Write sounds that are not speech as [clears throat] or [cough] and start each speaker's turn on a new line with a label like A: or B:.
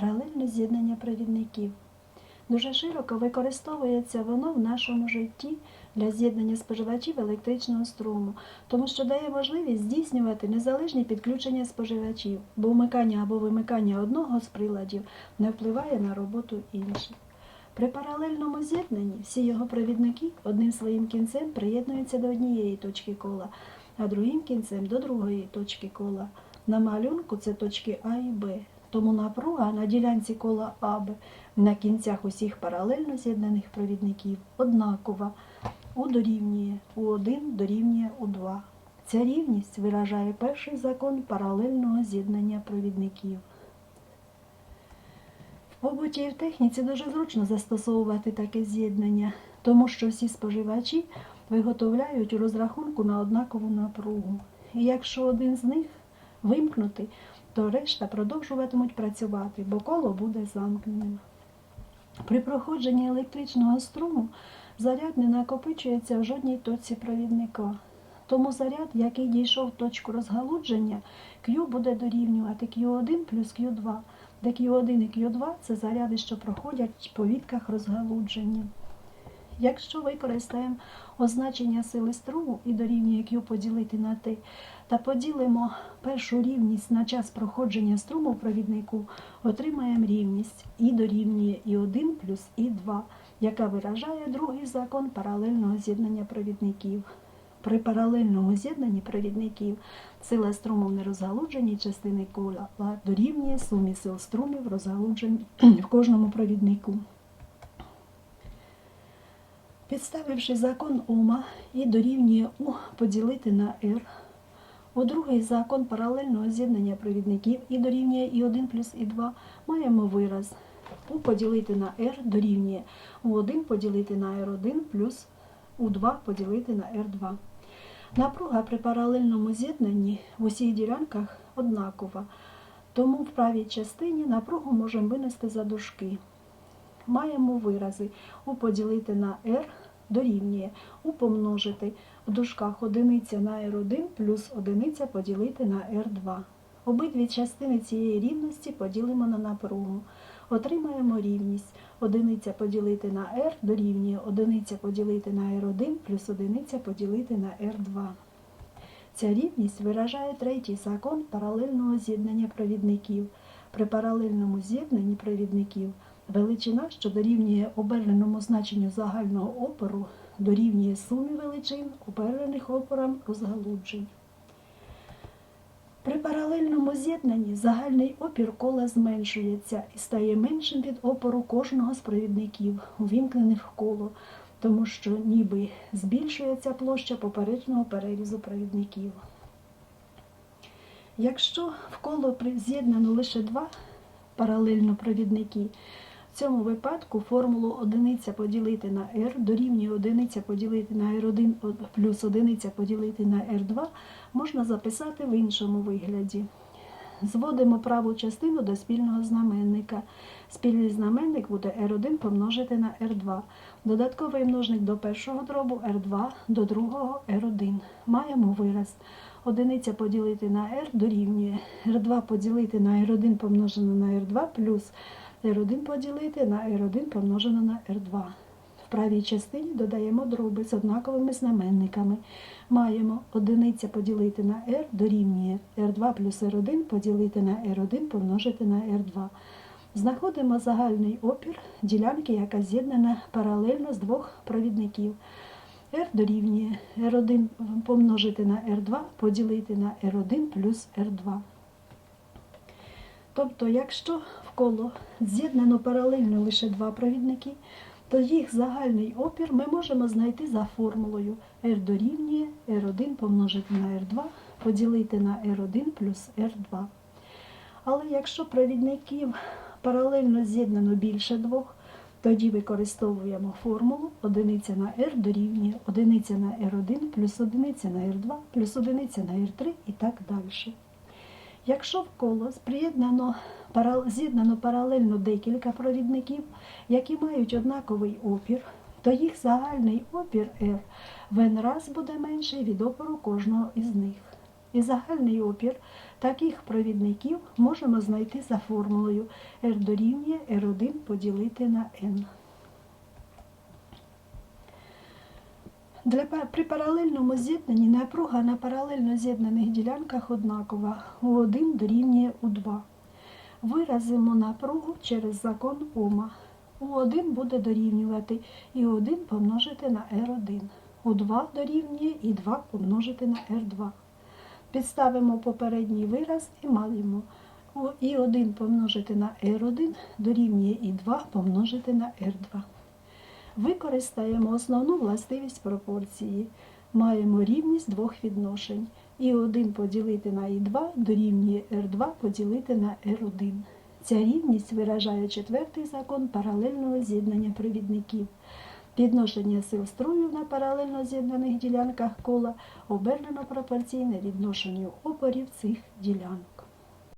A: Паралельне з'єднання провідників. Дуже широко використовується воно в нашому житті для з'єднання споживачів електричного струму, тому що дає можливість здійснювати незалежні підключення споживачів, бо вмикання або вимикання одного з приладів не впливає на роботу інших. При паралельному з'єднанні всі його провідники одним своїм кінцем приєднуються до однієї точки кола, а другим кінцем до другої точки кола. На малюнку це точки А і Б. Тому напруга на ділянці кола АБ на кінцях усіх паралельно з'єднаних провідників однакова. У дорівнює У1 дорівнює У2. Ця рівність виражає перший закон паралельного з'єднання провідників. В побуті і в техніці дуже зручно застосовувати таке з'єднання, тому що всі споживачі виготовляють у розрахунку на однакову напругу. І якщо один з них вимкнути, то решта продовжуватимуть працювати, бо коло буде замкненим. При проходженні електричного струму заряд не накопичується в жодній точці провідника. Тому заряд, який дійшов в точку розгалудження, Q буде дорівнювати Q1 плюс Q2, де Q1 і Q2 це заряди, що проходять по вітках розгалудження. Якщо використаємо означення сили струму і дорівнює Q поділити на T, та поділимо першу рівність на час проходження струму в провіднику, отримаємо рівність І дорівнює І1 плюс І2, яка виражає другий закон паралельного з'єднання провідників. При паралельному з'єднанні провідників сила струму в нерозгалудженій частини кола дорівнює сумі сил струмів [clears throat] в кожному провіднику. Підставивши закон Ома і дорівнює У поділити на R, у другий закон паралельного з'єднання провідників і дорівнює І1 плюс І2 маємо вираз У поділити на R дорівнює У1 поділити на R1 плюс У2 поділити на R2. Напруга при паралельному з'єднанні в усіх ділянках однакова, тому в правій частині напругу можемо винести за дужки. Маємо вирази У поділити на R дорівнює У помножити в дужках одиниця на R1 плюс одиниця поділити на R2. Обидві частини цієї рівності поділимо на напругу. Отримаємо рівність одиниця поділити на R дорівнює одиниця поділити на R1 плюс одиниця поділити на R2. Ця рівність виражає третій закон паралельного з'єднання провідників. При паралельному з'єднанні провідників величина, що дорівнює оберненому значенню загального опору, дорівнює сумі величин, обернених опорам розгалуджень. При паралельному з'єднанні загальний опір кола зменшується і стає меншим від опору кожного з провідників, увімкнених в коло, тому що ніби збільшується площа поперечного перерізу провідників. Якщо в коло з'єднано лише два паралельно провідники, в цьому випадку формулу одиниця поділити на r дорівнює одиниця поділити на r1 плюс одиниця поділити на r2 можна записати в іншому вигляді. Зводимо праву частину до спільного знаменника. Спільний знаменник буде r1 помножити на r2. Додатковий множник до першого дробу r2 до другого r1. Маємо вираз. Одиниця поділити на r дорівнює r2 поділити на r1 помножено на r2 плюс r1 поділити на r1 помножено на r2. В правій частині додаємо дроби з однаковими знаменниками. Маємо одиниця поділити на r дорівнює r2 плюс r1 поділити на r1 помножити на r2. Знаходимо загальний опір ділянки, яка з'єднана паралельно з двох провідників. R дорівнює R1 помножити на R2 поділити на R1 плюс R2. Тобто, якщо в коло з'єднано паралельно лише два провідники, то їх загальний опір ми можемо знайти за формулою R дорівнює R1 помножити на R2 поділити на R1 плюс R2. Але якщо провідників паралельно з'єднано більше двох, тоді використовуємо формулу одиниця на R дорівнює одиниця на R1 плюс одиниця на R2 плюс одиниця на R3 і так далі. Якщо в коло приєднано з'єднано паралельно декілька провідників, які мають однаковий опір, то їх загальний опір R в n раз буде менший від опору кожного із них. І загальний опір Таких провідників можемо знайти за формулою R дорівнює R1 поділити на N. Для, при паралельному з'єднанні напруга на паралельно з'єднаних ділянках однакова. У1 дорівнює У2. Виразимо напругу через закон Ома. У1 буде дорівнювати І1 помножити на R1. У2 дорівнює І2 помножити на R2. Підставимо попередній вираз і маємо І1 помножити на R1 дорівнює І2 помножити на R2. Використаємо основну властивість пропорції. Маємо рівність двох відношень. І1 поділити на І2 дорівнює R2 поділити на R1. Ця рівність виражає четвертий закон паралельного з'єднання провідників. Відношення сил струю на паралельно з'єднаних ділянках кола обернено пропорційне відношенню опорів цих ділянок.